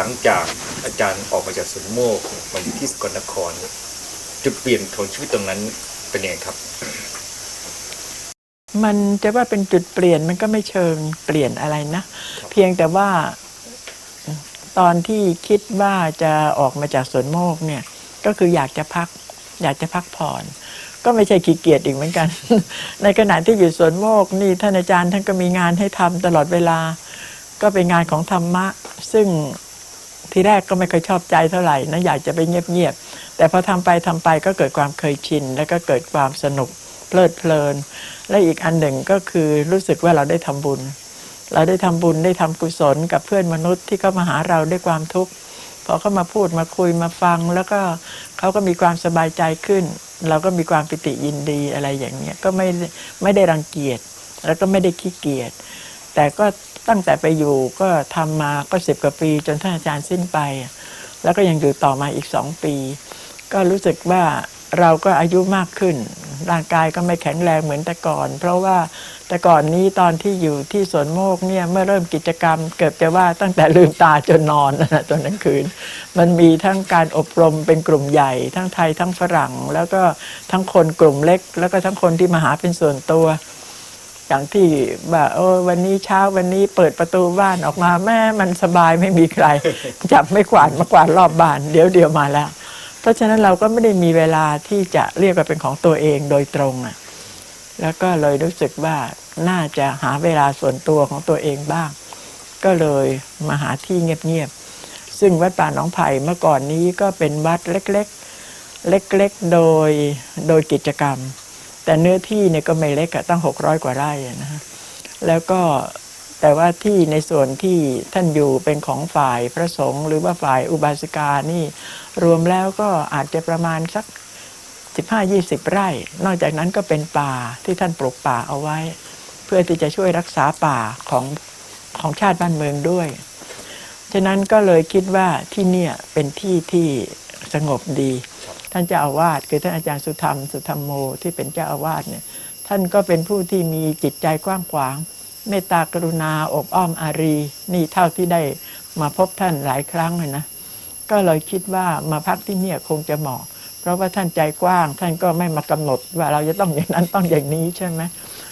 หลังจากอาจารย์ออกมาจากสวนโมกมาอยู่ที่สกลนคร จุดเปลี่ยนของชีวิตตรงนั้นเป็นยังไงครับ มันจะว่าเป็นจุดเปลี่ยนมันก็ไม่เชิงเปลี่ยนอะไรนะ เพียงแต่ว่าตอนที่คิดว่าจะออกมาจากสวนโมกเนี่ย ก็คืออยากจะพัก อยากจะพักผ่อน ก็ไม่ใช่ขี้เกียจอีกเหมือนกัน ในขณะที่อยู่สวนโมกนี่ท่านอาจารย์ท่านก็มีงานให้ทำตลอดเวลา ก็เป็นงานของธรรมะ ซึ่ง ทีแรกก็ไม่เคอยชอบใจเท่าไหร่นะอยากจะไปเงียบๆแต่พอทำไปทำไปก็เกิดความเคยชิน แล้วก็เกิดความสนุกเพลิดเพลิน และอีกอันหนึ่งก็คือรู้สึกว่าเราได้ทำบุญ เราได้ทำบุญได้ทำกุศลกับเพื่อนมนุษย์ที่เขามาหาเราด้วยความทุกข์พอเขามาพูดมาคุยมาฟัง แล้วก็เขาก็มีความสบายใจขึ้น เราก็มีความปิติยินดีอะไรอย่างเงี้ยก็ไม่ไม่ได้รังเกียจแล้วก็ไม่ได้ขี้เกียจแต่ก็ ตั้งแต่ไปอยู่ก็ทำมาก็สิบกว่าปี จนท่านอาจารย์สิ้นไป แล้วก็ยังอยู่ต่อมาอีกสองปี ก็รู้สึกว่าเราก็อายุมากขึ้น ร่างกายก็ไม่แข็งแรงเหมือนแต่ก่อน เพราะว่าแต่ก่อนนี้ตอนที่อยู่ที่สวนโมกเนี่ยเมื่อเริ่มกิจกรรม เกือบจะว่าตั้งแต่ลืมตาจนนอนนะตอนนั้นคืน มันมีทั้งการอบรมเป็นกลุ่มใหญ่ ทั้งไทยทั้งฝรั่ง แล้วก็ทั้งคนกลุ่มเล็ก แล้วก็ทั้งคนที่มาหาเป็นส่วนตัว อย่างที่ว่าโอ้วันนี้เช้าวันนี้เปิดประตูบ้านออกมาแม่มันสบายไม่มีใครจับไม่กวาดมากวาดรอบบ้าน เดี๋ยวเดียวมาแล้ว เพราะฉะนั้นเราก็ไม่ได้มีเวลาที่จะเรียกว่าเป็นของตัวเองโดยตรงอะแล้วก็เลยรู้สึกว่าน่าจะหาเวลาส่วนตัวของตัวเองบ้าง ก็เลยมาหาที่เงียบๆซึ่งวัดป่าหนองไผ่เมื่อก่อนนี้ก็เป็นวัดเล็กๆ เล็กๆ โดยโดยกิจกรรม แต่เนื้อที่เนี่ยก็ไม่เล็กอะตั้งหกร้อยกว่าไร่อะนะฮะแล้วก็แต่ว่าที่ในส่วนที่ท่านอยู่เป็นของฝ่ายพระสงฆ์หรือว่าฝ่ายอุบาสิกานี่รวมแล้วก็อาจจะประมาณสัก 15-20 ไร่ นอกจากนั้นก็เป็นป่าที่ท่านปลูกป่าเอาไว้ เพื่อที่จะช่วยรักษาป่าของของชาติบ้านเมืองด้วย ฉะนั้นก็เลยคิดว่าที่เนี่ยเป็นที่ที่สงบดี ท่านเจ้าอาวาสคือท่านอาจารย์สุธรรม สุธรรมโมที่เป็นเจ้าอาวาสเนี่ยท่านก็เป็นผู้ที่มีจิตใจกว้างขวางเมตตากรุณาอบอ้อมอารีนี่เท่าที่ได้มาพบท่านหลายครั้งเลยนะก็เลยคิดว่ามาพักที่เนี่ยคงจะเหมาะ เพราะว่าท่านใจกว้าง ท่านก็ไม่มากำหนดว่าเราจะต้องอย่างนั้นต้องอย่างนี้ใช่ไหม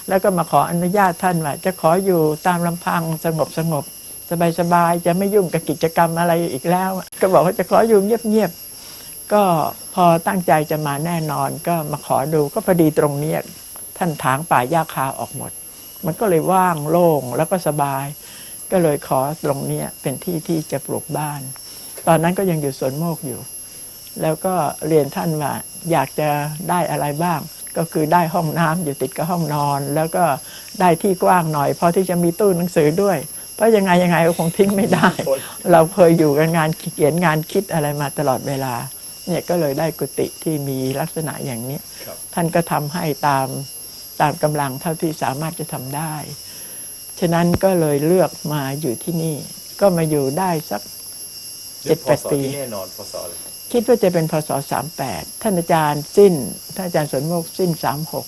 แล้วก็มาขออนุญาตท่านว่าจะขออยู่ตามลำพังสงบสงบสบายๆจะไม่ยุ่งกับกิจกรรมอะไรอีกแล้ว ก็บอกว่าจะขออยู่เงียบๆ ก็พอตั้งใจจะมาแน่นอนก็มาขอดูก็พอดีตรงเนี้ยท่านถางป่าหญ้าคาออกหมด มันก็เลยว่างโล่งแล้วก็สบาย ก็เลยขอตรงเนี้ยเป็นที่ที่จะปลูกบ้าน ตอนนั้นก็ยังอยู่สวนโมกอยู่ แล้วก็เรียนท่านว่าอยากจะได้อะไรบ้าง ก็คือได้ห้องน้ำอยู่ติดกับห้องนอน แล้วก็ได้ที่กว้างหน่อยพอที่จะมีตู้หนังสือด้วยเพราะยังไงยังไงก็คงทิ้งไม่ได้ เราเคยอยู่กันงานเขียนงานคิดอะไรมาตลอดเวลา เนี่ยก็เลยได้กุฏิที่มีลักษณะอย่างนี้ครับท่านก็ทำให้ตามตามกำลังเท่าที่สามารถจะทำได้ ฉะนั้นก็เลยเลือกมาอยู่ที่นี่ ก็มาอยู่ได้สักเจ็ดแปดพศปีที่แน่นอนพศอะไรคิดว่าจะเป็นพศสามแปดท่านอาจารย์สิ้น ท่านอาจารย์สวนโมกสิ้นสามหก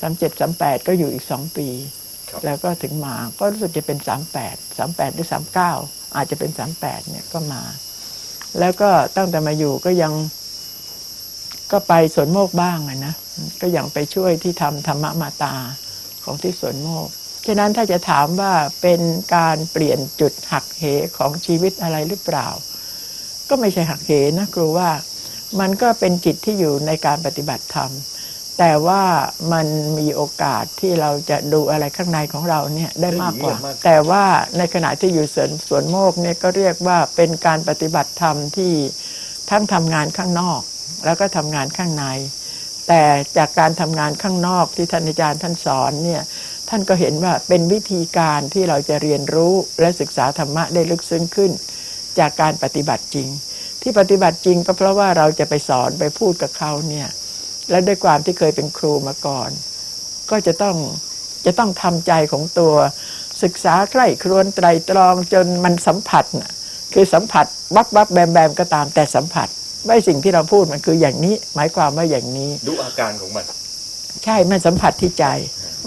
สามเจ็ดสามแปดก็อยู่อีกสองปีครับแล้วก็ถึงมาก็รู้สึกจะเป็นสามแปดสามแปดหรือสามเก้าอาจจะเป็นสามแปดเนี่ยก็มา แล้วก็ตั้งแต่มาอยู่ก็ยังก็ไปสวนโมกบ้างนะก็ยังไปช่วยที่ทำธรรมมาตาของที่สวนโมกฉะนั้นถ้าจะถามว่าเป็นการเปลี่ยนจุดหักเหของชีวิตอะไรหรือเปล่า ก็ไม่ใช่หักเหนะครูว่ามันก็เป็นจิตที่อยู่ในการปฏิบัติธรรม แต่ว่ามันมีโอกาสที่เราจะดูอะไรข้างในของเราเนี่ยได้มากกว่า แต่ว่าในขณะที่อยู่สวนสวนโมกเนี่ยก็เรียกว่าเป็นการปฏิบัติธรรมที่ทั้งทำงานข้างนอก แล้วก็ทำงานข้างใน แต่จากการทำงานข้างนอกที่ท่านอาจารย์ท่านสอนเนี่ยท่านก็เห็นว่าเป็นวิธีการที่เราจะเรียนรู้และศึกษาธรรมะได้ลึกซึ้งขึ้น จากการปฏิบัติจริง ที่ปฏิบัติจริงก็เพราะว่าเราจะไปสอนไปพูดกับเขาเนี่ย และด้วยความที่เคยเป็นครูมาก่อน ก็จะต้องจะต้องทำใจของตัวศึกษาใคร่ครวญไตรตรองจนมันสัมผัสน่ะคือสัมผัสวับวับแบมแบมก็ตามแต่สัมผัสว่าสิ่งที่เราพูดมันคืออย่างนี้ หมายความว่าอย่างนี้ ดูอาการของมัน ใช่มันสัมผัสที่ใจ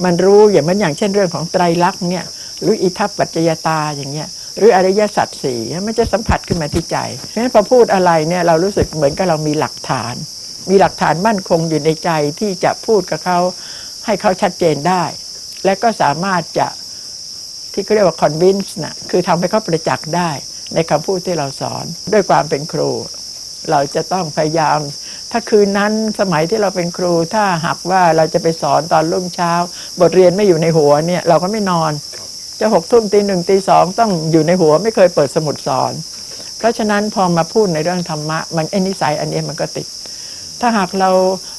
มันรู้อย่างมันอย่างเช่นเรื่องของไตรลักษณ์เนี่ยหรืออิทัปปัจจยตาอย่างเงี้ยหรืออริยสัจสี่มันจะสัมผัสขึ้นมาที่ใจเพราะฉะนั้นพอพูดอะไรเนี่ยเรารู้สึกเหมือนกับเรามีหลักฐาน มีหลักฐานมั่นคงอยู่ในใจที่จะพูดกับเขาให้เขาชัดเจนได้ และก็สามารถจะที่เขาเรียกว่า convince นะคือทำให้เขาประจักษ์ได้ ในคำพูดที่เราสอนด้วยความเป็นครู เราจะต้องพยายาม ถ้าคืนนั้นสมัยที่เราเป็นครู ถ้าหากว่าเราจะไปสอนตอนรุ่งเช้า บทเรียนไม่อยู่ในหัวเนี่ยเราก็ไม่นอนจะหกทุ่มตีหนึ่งตีสองต้องอยู่ในหัวไม่เคยเปิดสมุดสอน เพราะฉะนั้นพอมาพูดในเรื่องธรรมะ มันไอ้นิสัยอันนี้มันก็ติด ถ้าหากเรา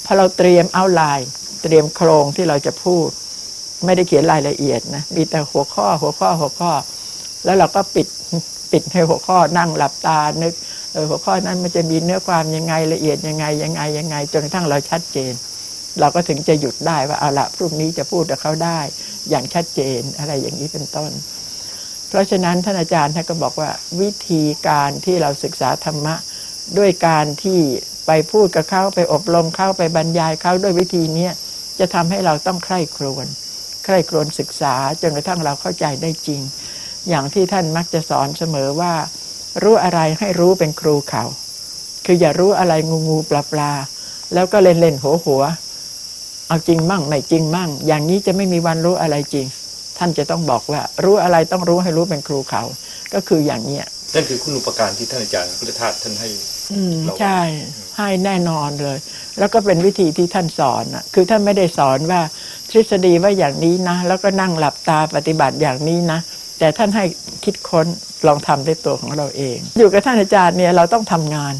พอเราเตรียมเอาไลน์เตรียมโครงที่เราจะพูด ไม่ได้เขียนรายละเอียดนะมีแต่หัวข้อหัวข้อหัวข้อ แล้วเราก็ปิดปิดให้หัวข้อนั่งหลับตานึกเออหัวข้อนั้นมันจะมีเนื้อความยังไงละเอียดยังไงยังไงยังไงจนกระทั่งเราชัดเจน เราก็ถึงจะหยุดได้ว่าเอาละพรุ่งนี้จะพูดกับเขาได้ อย่างชัดเจนอะไรอย่างนี้เป็นต้น เพราะฉะนั้นท่านอาจารย์ท่านก็บอกว่าวิธีการที่เราศึกษาธรรมะด้วยการที่ ไปพูดกับเขาไปอบรมเขาไปบรรยายเขาด้วยวิธีเนี้จะทำให้เราต้องใคร่ครวญใคร่ครวญศึกษาจนกระทั่งเราเข้าใจได้จริง อย่างที่ท่านมักจะสอนเสมอว่า รู้อะไรให้รู้เป็นครูเขาคืออย่ารู้อะไรงูงูปลาปลาแล้วก็เล่นเล่นหัวหัว เอาจริงมั่งไม่จริงมั่ง อย่างนี้จะไม่มีวันรู้อะไรจริง ท่านจะต้องบอกว่า รู้อะไรต้องรู้ให้รู้เป็นครูเขา ก็คืออย่างเนี้ยนั่นคือคุณอุปการที่ท่านอาจารย์พุทธทาสท่านให้ อืมเราใช่ ให้แน่นอนเลย แล้วก็เป็นวิธีที่ท่านสอนอะ คือท่านไม่ได้สอนว่าทฤษฎีว่าอย่างนี้นะ แล้วก็นั่งหลับตาปฏิบัติอย่างนี้นะ แต่ท่านให้คิดค้นลองทำด้วยตัวของเราเอง อยู่กับท่านอาจารย์เนี่ยเราต้องทำงาน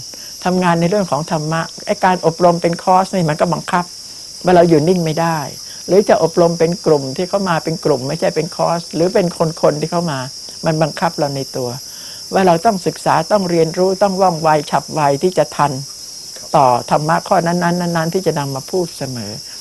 ทำงานในเรื่องของธรรมะไอการอบรมเป็นคอร์สนี่มันก็บังคับว่าเราอยู่นิ่งไม่ได้ หรือจะอบรมเป็นกลุ่มที่เขามาเป็นกลุ่ม ไม่ใช่เป็นคอร์สหรือเป็นคนๆที่เขามา มันบังคับเราในตัว ว่าเราต้องศึกษาต้องเรียนรู้ต้องว่องไวฉับไวที่จะทัน ต่อธรรมะข้อนั้นๆนั้นๆที่จะนำมาพูดเสมอ